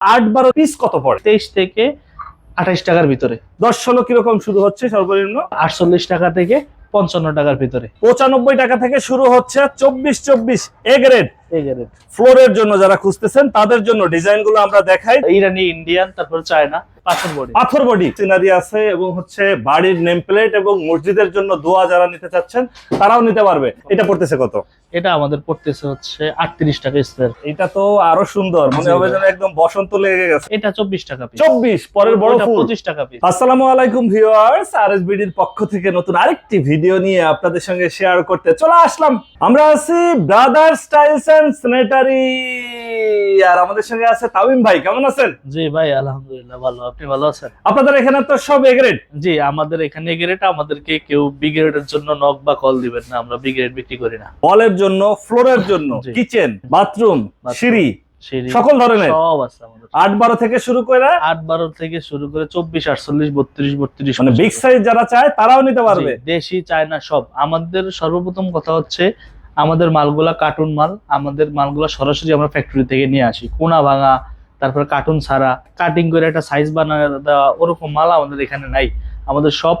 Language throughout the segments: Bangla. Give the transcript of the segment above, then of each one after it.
আট বারো পিস কত পড়ে? তেইশ থেকে আঠাইশ টাকার ভিতরে। দশ ষোলো কীরকম শুরু হচ্ছে সর্বনিম্ন? আটচল্লিশ টাকা থেকে পঞ্চান্ন টাকার ভিতরে। পঁচানব্বই টাকা থেকে শুরু হচ্ছে চব্বিশ চব্বিশ এ গ্রেড। ফ্লোরের জন্য যারা খুঁজতেছেন তাদের জন্য ডিজাইনগুলো আমরা দেখাই। ইরানি ইন্ডিয়ান তারপর চায়না পাথর বডি। পাথর বডি। সিনারি আছে এবং হচ্ছে বাড়ির নেম প্লেট এবং মসজিদের জন্য দোয়া যারা নিতে চাচ্ছেন তারাও নিতে পারবে। এটা পড়তেছে কত? এটা আমাদের পড়তেছে হচ্ছে আটত্রিশ টাকা স্কোয়ার এটা তো আরও সুন্দর মনে হবে যেন একদম বসন্ত লেগে গেছে। এটা চব্বিশ টাকা চব্বিশ পরের বড় পঁচিশ টাকা পিস আসসালামু আলাইকুম ভিউয়ার্স বিডির পক্ষ থেকে নতুন আরেকটি ভিডিও নিয়ে আপনাদের সঙ্গে শেয়ার করতে চলে আসলাম। আমরা আছি ব্রাদার স্টাইলস এন্ড স্যানিটারি আর আমাদের সঙ্গে আছে তামিম ভাই কেমন আছেন? জি ভাই আলহামদুলিল্লাহ ভালো। আপনি ভালো আছেন? আপনাদের এখানে তো সব এগ্রেড জি আমাদের এখানে গ্রেড আমাদেরকে কেউ বি গ্রেডের জন্য নক বা কল দিবেন না আমরা বি গ্রেড বিক্রি করি না। ওয়ালের জন্য ফ্লোরের জন্য কিচেন বাথরুম সিঁড়ি সকল ধরনের। সব আছে আমাদের। আট বারো থেকে শুরু করে আট বারো থেকে শুরু করে চব্বিশ আটচল্লিশ বত্রিশ বত্রিশ মানে বিগ সাইজ যারা চায় তারাও নিতে পারবে। দেশি চায়না সব। আমাদের সর্বপ্রথম কথা হচ্ছে আমাদের মালগুলা কার্টুন মাল আমাদের মালগুলা সরাসরি আমরা ফ্যাক্টরি থেকে নিয়ে আসি। কোনা ভাঙা তারপর কার্টুন ছাড়া কাটিং করে একটা সাইজ বানায় দেওয়া ওরকম মাল আমাদের এখানে নাই। আমাদের সব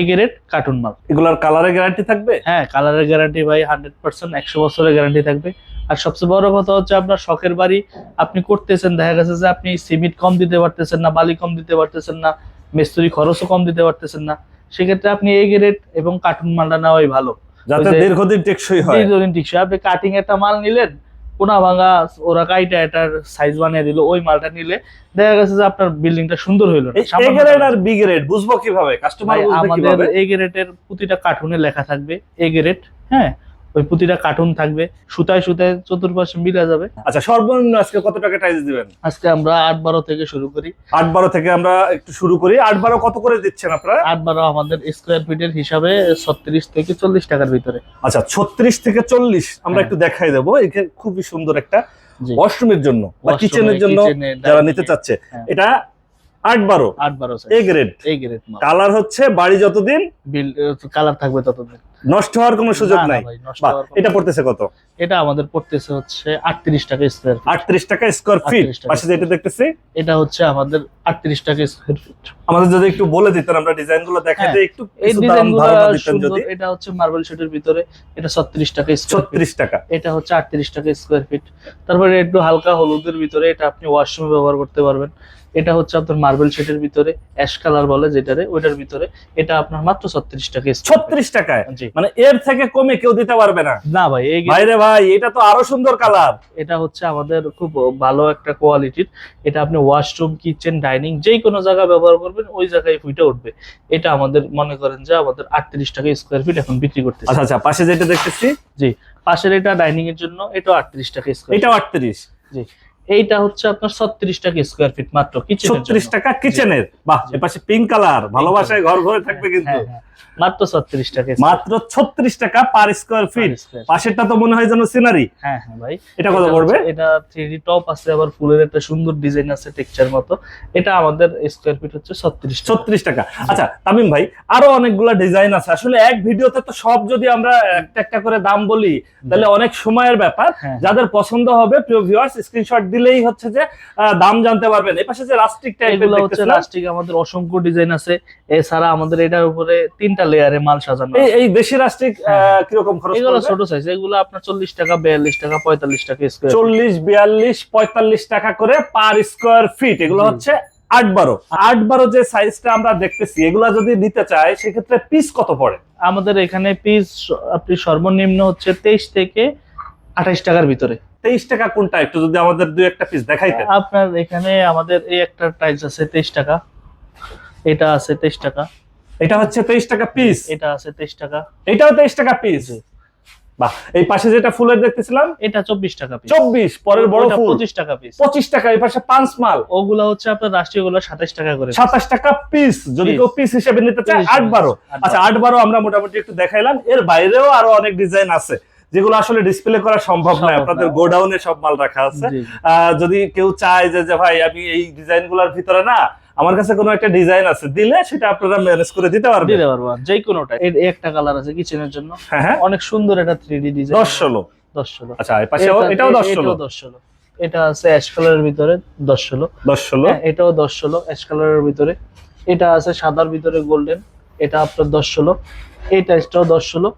এগেরেট কার্টুন মাল। এগুলার কালারের গ্যারান্টি থাকবে? হ্যাঁ কালারের গ্যারান্টি ভাই হান্ড্রেড পার্সেন্ট একশো বছরের গ্যারান্টি থাকবে। আর সবচেয়ে বড় কথা হচ্ছে আপনার শখের বাড়ি আপনি করতেছেন দেখা গেছে যে আপনি সিমেন্ট কম দিতে পারতেছেন না বালি কম দিতে পারতেছেন না মিস্ত্রি খরচও কম দিতে পারতেছেন না। সেক্ষেত্রে আপনি এই গ্রেড এবং কার্টুন মালটা নেওয়াই ভালো। যাতে দীর্ঘদিন টেকসই হয়। দীর্ঘদিন টেকসই আপনি কাটিং একটা মাল নিলেন কোনা ভাঙা ওরা কাইটা এটার সাইজ বানিয়ে দিল ওই মালটা নিলে দেখা গেছে যে আপনার বিল্ডিংটা সুন্দর হইল এ গ্রেড আর বি গ্রেড বুঝব কীভাবে? কাস্টমার আমাদের এ গ্রেডের প্রতিটা কার্টুনে লেখা থাকবে এ গ্রেড হ্যাঁ? ওই প্রতিটা কার্টুন থাকবে সুতায় সুতায় চতুর্পাশে মিলা যাবে। আচ্ছা সর্বনিম্ন আজকে কত টাকা টাইজ দিবেন? আজকে আমরা আট বারো থেকে শুরু করি। আট বারো থেকে আমরা একটু শুরু করি। আট বারো কত করে দিচ্ছেন আপনারা? আট বারো আমাদের স্কোয়ার ফিটের হিসাবে ছত্রিশ থেকে চল্লিশ টাকার ভিতরে। আচ্ছা ছত্রিশ থেকে চল্লিশ আমরা হ্যাঁ। একটু দেখাই দেবো। এখানে খুবই সুন্দর একটা ওয়াশরুমের জন্য বা কিচেনের জন্য যারা নিতে চাচ্ছে। হ্যাঁ। এটা আট বারো। আট বারো এ গ্রেড এই গ্রেড কালার হচ্ছে বাড়ি যতদিন কালার থাকবে ততদিন। নষ্ট হওয়ার কোনো সুযোগ নাই। এটা পড়তেছে কত? এটা আমাদের পড়তেছে হচ্ছে আটত্রিশ টাকা স্কোয়ার আটত্রিশ টাকা স্কোয়ার ফিট পাশে যেটা দেখতেছি। এটা হচ্ছে আমাদের আটত্রিশ টাকা স্কোয়ার ফিট আমাদের যদি একটু বলে দিতেন আমরা ডিজাইনগুলো দেখাতে হ্যাঁ, একটু এই ডিজাইন যদি। এটা হচ্ছে মার্বেল শেডের ভিতরে এটা ছত্রিশ টাকা ছত্রিশ টাকা। এটা হচ্ছে আটত্রিশ টাকা স্কোয়ার ফিট তারপরে একটু হালকা হলুদের ভিতরে এটা আপনি ওয়াশরুমে ব্যবহার করতে পারবেন। এটা হচ্ছে আপনার মার্বেল শেডের ভিতরে অ্যাশ কালার বলে যেটারে ওইটার ভিতরে। এটা আপনার মাত্র ছত্রিশ টাকা। ছত্রিশ টাকায়? মানে এর থেকে কমে কেউ দিতে পারবে না? না ভাই এই ভাইরে ভাই এটা তো আরও সুন্দর কালার এটা হচ্ছে আমাদের খুব ভালো একটা কোয়ালিটির এটা আপনি ওয়াশরুম কিচেন ডাইনিং যেই কোনো জায়গায় ব্যবহার করবেন ওই জায়গায় ফুটে উঠবে। এটা আমাদের মনে করেন যে আমাদের আটত্রিশ টাকা স্কোয়ার ফিট এখন বিক্রি করতেছে। আচ্ছা আচ্ছা পাশে যেটা দেখতেছি? জি পাশের এটা ডাইনিং এর জন্য এটা আটত্রিশ টাকা স্কোয়ার এটাও আটত্রিশ। এইটা হচ্ছে আপনার ছত্রিশ টাকা স্কোয়ার ফিট মাত্র কিচেন ছত্রিশ টাকা কিচেনের বাহ এ এপাশে পিঙ্ক কালার ভালোবাসায় ঘর ঘরে থাকবে কিন্তু। হ্যাঁ, মাত্র ছত্রিশ টাকা মাত্র ছত্রিশ টাকা পার স্কোয়ার ফিট পাশেরটা তো মনে হয় যেন সিনারি হ্যাঁ হ্যাঁ ভাই। এটা কত পড়বে? এটা টপ আছে আবার ফুলের একটা সুন্দর ডিজাইন আছে টেক্সচার মতো। এটা আমাদের স্কোয়ার ফিট হচ্ছে ছত্রিশ ছত্রিশ টাকা আচ্ছা তামিম ভাই আরও অনেকগুলা ডিজাইন আছে। আসলে এক ভিডিওতে তো সব যদি আমরা একটা একটা করে দাম বলি তাহলে অনেক সময়ের ব্যাপার। হ্যাঁ। যাদের পছন্দ হবে প্রিয় ভিউয়ার্স স্ক্রিনশট দিলেই হচ্ছে যে দাম জানতে পারবেন। এই পাশে যে রাস্টিক টাইপের এগুলো হচ্ছে লাস্টিক আমাদের অসংখ্য ডিজাইন আছে। এছাড়া আমাদের এটার উপরে তিনটা লেয়ারে মাল সাজানো এই দেশি রাষ্ট্রিক হ্যাঁ। কীরকম খরচ এগুলো ছোট সাইজ এগুলো আপনার চল্লিশ টাকা বিয়াল্লিশ টাকা পঁয়তাল্লিশ টাকা স্কোয়ার চল্লিশ বিয়াল্লিশ পঁয়তাল্লিশ টাকা করে পার স্কোয়ার ফিট এগুলো হচ্ছে আট বারো। আট বারো যে সাইজটা আমরা দেখতেছি এগুলা যদি নিতে চাই সেক্ষেত্রে পিস কত পড়ে? আমাদের এখানে পিস আপনি সর্বনিম্ন হচ্ছে তেইশ থেকে আঠাইশ টাকার ভিতরে। তেইশ টাকা কোনটা? একটু যদি আমাদের দুই একটা পিস দেখাইতেন। আপনার এখানে আমাদের এই একটা টাইলস আছে তেইশ টাকা। এটা আছে তেইশ টাকা। এটা হচ্ছে তেইশ টাকা পিস এটা আছে তেইশ টাকা। এটাও তেইশ টাকা পিস বাহ এই পাশে যেটা ফুলের দেখতেছিলাম? এটা চব্বিশ টাকা পিস চব্বিশ পরের বড় ফুল। পঁচিশ টাকা পিস পঁচিশ টাকা এই পাশে পাঁচ মাল। ওগুলা হচ্ছে আপনার রাষ্ট্রীয়গুলো সাতাশ টাকা করে। সাতাশ টাকা পিস যদি কেউ পিস হিসেবে নিতে চায় আট বারো আচ্ছা আট বারো আমরা মোটামুটি একটু দেখাইলাম। এর বাইরেও আরও অনেক ডিজাইন আছে যেগুলো আসলে ডিসপ্লে করা সম্ভব নয়। আপনাদের। গোডাউনে সব মাল রাখা আছে। আহ, যদি কেউ চায় যে যে ভাই আমি এই ডিজাইনগুলার ভিতরে না আমার কাছে কোনো একটা ডিজাইন আছে দিলে সেটা আপনারা ম্যানেজ করে দিতে পারবেন। দিতে পারব যে কোনোটা একটা কালার আছে কিচেনের জন্য। হ্যাঁ হ্যাঁ। অনেক সুন্দর একটা থ্রি ডি ডিজাইন দশ ষোলো। দশ ষোলো। আচ্ছা এই পাশেও এটা- এটাও দশ এটাও ষোলো। দশ ষোলো। এটা আছে অ্যাশ কালারের ভিতরে দশ ষোলো। দশ ষোলো। হ্যাঁ, এটাও দশ ষোলো অ্যাশ কালারের ভিতরে। এটা আছে সাদার ভিতরে গোল্ডেন এটা আপনার দশ ষোলো। এই টাইসটাও দশ ষোলো।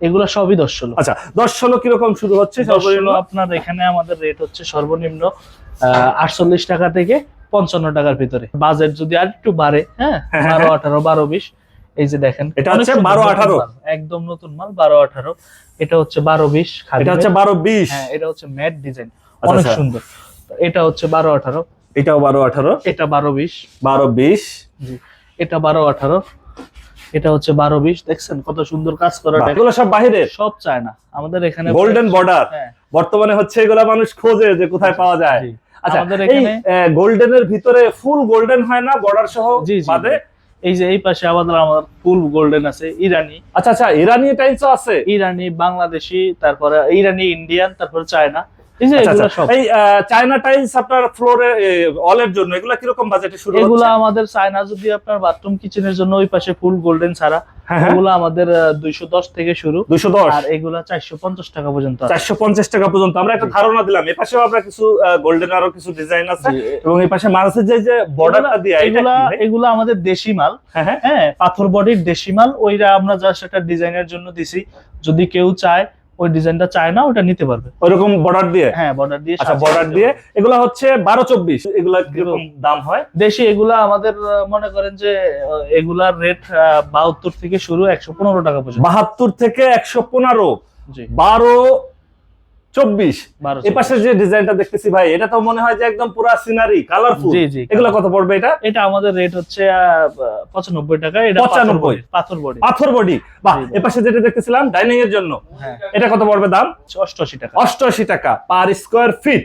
এগুলো সবই দশ ষোলো। আচ্ছা দশ ষোলো কীরকম শুরু হচ্ছে? সর্বনিম্ন আপনার এখানে আমাদের রেট হচ্ছে সর্বনিম্ন আটচল্লিশ টাকা থেকে পঞ্চান্ন টাকার ভিতরে। বাজেট যদি আর একটু বাড়ে হ্যাঁ হ্যাঁ, হ্যাঁ, বারো আঠারো বারো বিশ এই যে দেখেন। এটা হচ্ছে সুন্দর 12, নতুন 18 মাল, একদম নতুন মাল বারো আঠারো। এটা হচ্ছে বারো বিশ এটা হচ্ছে বারো বিশ। হ্যাঁ এটা হচ্ছে ম্যাট ডিজাইন আচ্ছা, অনেক আচ্ছা। সুন্দর। এটা হচ্ছে বারো আঠারো। এটাও বারো আঠারো। এটা বারো বিশ। বারো বিশ। এটা বারো আঠারো। এটা হচ্ছে বারো বিশ। দেখছেন কত সুন্দর কাজ করা এগুলো সব বাহিরের? সব চায় না আমাদের এখানে গোল্ডেন বর্ডার হ্যাঁ। বর্তমানে হচ্ছে এগুলা মানুষ খোঁজে যে কোথায় পাওয়া যায়। আচ্ছা আমাদের এখানে গোল্ডেনের ভিতরে ফুল গোল্ডেন হয় না বর্ডার সহ বাদে? এই যে এই পাশে আমাদের আমাদের ফুল গোল্ডেন আছে ইরানি। আচ্ছা আচ্ছা ইরানি টাইলসও আছে? ইরানি বাংলাদেশি তারপরে ইরানি ইন্ডিয়ান তারপরে চায়না। এই আচ্ছা, আচ্ছা। সব। এই আহ, চায়না টাইলস আপনার ফ্লোরে অলের জন্য এগুলা কীরকম বাজেটে শুরু এগুলো আমাদের চায়না যদি আপনার বাথরুম কিচেনের জন্য ওই পাশে ফুল গোল্ডেন ছাড়া হ্যাঁ হ্যাঁ। আমাদের দুইশো দশ থেকে শুরু। দুশো? আর এগুলা চারশো পঞ্চাশ টাকা পর্যন্ত চারশো টাকা পর্যন্ত। আমরা একটা ধারণা দিলাম এ পাশেও আমরা কিছু গোল্ডেন আরও কিছু ডিজাইন আছে এবং এই পাশে মাঝে যে যে বর্ডারটা দিয়ে এটা এগুলা আমাদের দেশি মাল। হ্যাঁ হ্যাঁ। হ্যাঁ পাথর বডির দেশি মাল ওইটা আমরা জাস্ট একটা ডিজাইনের জন্য দিছি। যদি কেউ চায় ওই ডিজাইনটা চায় না ওটা নিতে পারবে। ওইরকম বর্ডার দিয়ে? হ্যাঁ বর্ডার দিয়ে আচ্ছা বর্ডার দিয়ে। এগুলা হচ্ছে বারো চব্বিশ। এগুলা কীরকম দাম হয়? দেশি এগুলা আমাদের মনে করেন যে এগুলার রেট বাহাত্তর থেকে শুরু একশো পনেরো টাকা পর্যন্ত। বাহাত্তর থেকে একশো পনেরো। জি। বারো চব্বিশ। বারো এ পাশে যে ডিজাইনটা দেখতেছি ভাই এটা তো মনে হয় যে একদম পুরা সিনারি কালারফুল জি জি এগুলা কত পড়বে এটা? এটা আমাদের রেট হচ্ছে পঁচানব্বই টাকা এটা 95 পাথর বডি পাথর বডি বাহ জি, জি। এ পাশে যেটা দেখতেছিলাম ডাইনিং এর জন্য। হ্যাঁ। এটা কত পড়বে দাম? অষ্টআশি টাকা। অষ্টআশি টাকা পার স্কোয়ার ফিট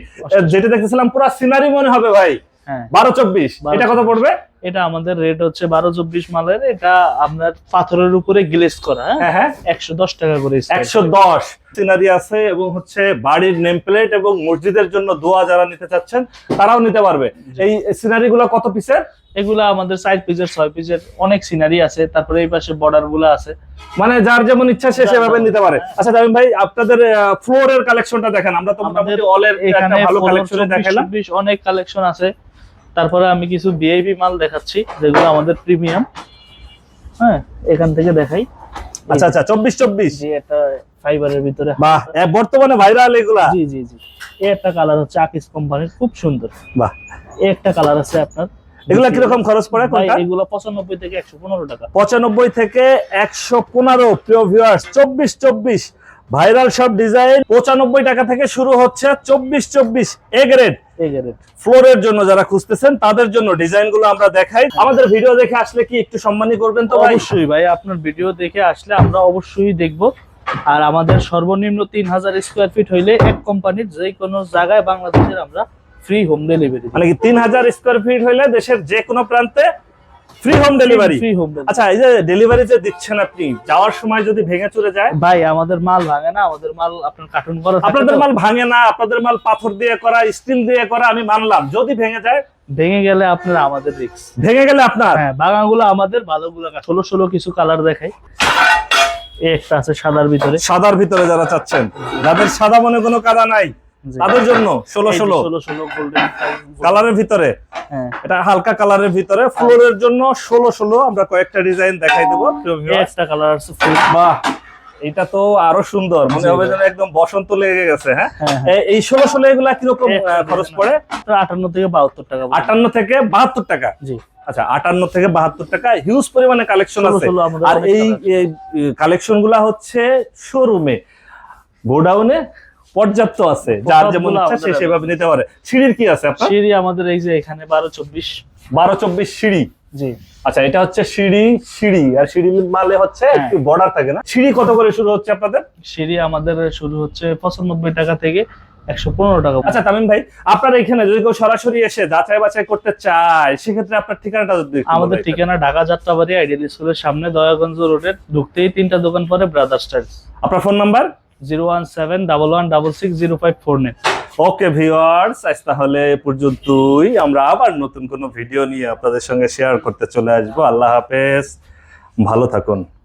যেটা দেখতেছিলাম পুরা সিনারি মনে হবে ভাই। হ্যাঁ। বারো চব্বিশ। এটা কত পড়বে? এটা আমাদের রেট হচ্ছে বারো চব্বিশ মালের এটা আপনার পাথরের উপরে গ্লেজ করা হ্যাঁ? হ্যাঁ হ্যাঁ। একশো দশ টাকা করে একশো দশ। সিনারি আছে এবং হচ্ছে বাড়ির নেম প্লেট এবং মসজিদের জন্য দোয়া যারা নিতে চাচ্ছেন তারাও নিতে পারবে। এই সিনারি গুলা কত পিসের এগুলা আমাদের সাইড পিসের ছয় পিসের অনেক সিনারি আছে তারপরে এই পাশে বর্ডারগুলো আছে। মানে যার যেমন ইচ্ছা সে সেভাবে নিতে পারে। আচ্ছা জামিন ভাই আপনাদের ফ্লোরের কালেকশনটা দেখেন। আমরা তো একটা ভালো দেখালাম। অনেক কালেকশন আছে। তারপরে আমি কিছু ভিআইপি মাল দেখাচ্ছি যেগুলো আমাদের প্রিমিয়াম হ্যাঁ এখান থেকে দেখাই। আচ্ছা আচ্ছা চব্বিশ চব্বিশ। জি এটা ফাইবারের ভিতরে। বাহ বর্তমানে ভাইরাল এগুলা। জি জি জি। এই একটা কালার হচ্ছে আকিস কোম্পানির খুব সুন্দর। বাহ। এই একটা কালার আছে আপনার। এগুলা কীরকম খরচ পড়ে কোনটা? এগুলো পঁচানব্বই থেকে একশো পনেরো টাকা। পঁচানব্বই থেকে একশো পনেরো প্রিয় ভিউয়ার্স চব্বিশ চব্বিশ। ভাইরাল সব ডিজাইন পঁচানব্বই টাকা থেকে শুরু হচ্ছে চব্বিশ চব্বিশ এ গ্রেড ফ্লোরের জন্য যারা খুঁজতেছেন তাদের জন্য ডিজাইনগুলো আমরা দেখাই। আমাদের ভিডিও দেখে আসলে কি একটু সম্মানী করবেন তো অবশ্যই ভাই আপনার ভিডিও দেখে আসলে আমরা অবশ্যই দেখব। আর আমাদের সর্বনিম্ন তিন হাজার স্কোয়ার ফিট হইলে এক কোম্পানির যে কোনো জায়গায় বাংলাদেশের আমরা ফ্রি হোম ডেলিভারি মানে কি তিন হাজার স্কোয়ার ফিট হইলে দেশের যে কোনো প্রান্তে free home delivery free home আচ্ছা এই যে ডেলিভারি যে দিচ্ছেন আপনি যাওয়ার সময় যদি ভেঙে চলে যায়? ভাই আমাদের মাল ভাঙে না আমাদের মাল আপনার কার্টুন করা আপনাদের মাল ভাঙে না আপনাদের মাল পাথর দিয়ে করা স্টিল দিয়ে করা আমি মানলাম। যদি ভেঙে যায়? ভেঙে গেলে আপনার আমাদের রিক্স ভেঙে গেলে আপনার? হ্যাঁ বাগানগুলো আমাদের ভালোগুলো ষোলো ষোলো কিছু কালার দেখাই। একটা আছে সাদার ভিতরে। সাদার ভিতরে যারা চাচ্ছেন যাদের সাদা মনে কোনো কাদা নাই। তাদের জন্য ষোলো ষোলো। কালারের ভিতরে। হ্যাঁ। এটা হালকা কালারের ভিতরে। ফ্লোরের জন্য ষোলো ষোলো। আমরা কয়েকটা ডিজাইন দেখাই দেবো। একটা কালার আছে বাহ! এটা তো আরও সুন্দর। মনে হবে যেন একদম বসন্ত লেগে গেছে হ্যাঁ? হ্যাঁ হ্যাঁ। এই ষোলো ষোলো এগুলা কীরকম খরচ পড়ে? আটান্ন থেকে বাহাত্তর টাকা আটান্ন থেকে বাহাত্তর টাকা? জি। আচ্ছা আটান্ন থেকে বাহাত্তর টাকা। হিউজ পরিমাণে কালেকশন আছে। আর এই কালেকশনগুলা হচ্ছে শোরুমে গোডাউনে পর্যাপ্ত আছে যার যেমন ইচ্ছা সে সেভাবে নিতে পারে। সিঁড়ির কি আছে আপনার? সিঁড়ি আমাদের এই যে এখানে বারো চব্বিশ। বারো চব্বিশ সিঁড়ি। জি। আচ্ছা এটা হচ্ছে সিঁড়ি সিঁড়ি। আর সিঁড়ি মালে হচ্ছে হ্যাঁ। একটু বর্ডার থাকে না? সিঁড়ি কত করে শুরু হচ্ছে আপনাদের? সিঁড়ি আমাদের শুরু হচ্ছে পঁচানব্বই টাকা থেকে একশো পনেরো টাকা আচ্ছা তামিম ভাই আপনার এখানে যদি কেউ সরাসরি এসে যাচাই বাছাই করতে চায় সেক্ষেত্রে আপনার ঠিকানাটা আমাদের ঠিকানা ঢাকা যাত্রাবাড়ি আইডিয়াল স্কুলের সামনে দয়াগঞ্জ রোডের ঢুকতেই তিনটা দোকান পরে ব্রাদার স্টাইলস আপনার phone number? Zero one seven double one double six zero five four nine okay viewers আজ তাহলে এ পর্যন্তই। আমরা আবার নতুন কোনো ভিডিও নিয়ে আপনাদের সঙ্গে শেয়ার করতে চলে আসব। আল্লাহ হাফেজ। ভালো থাকুন।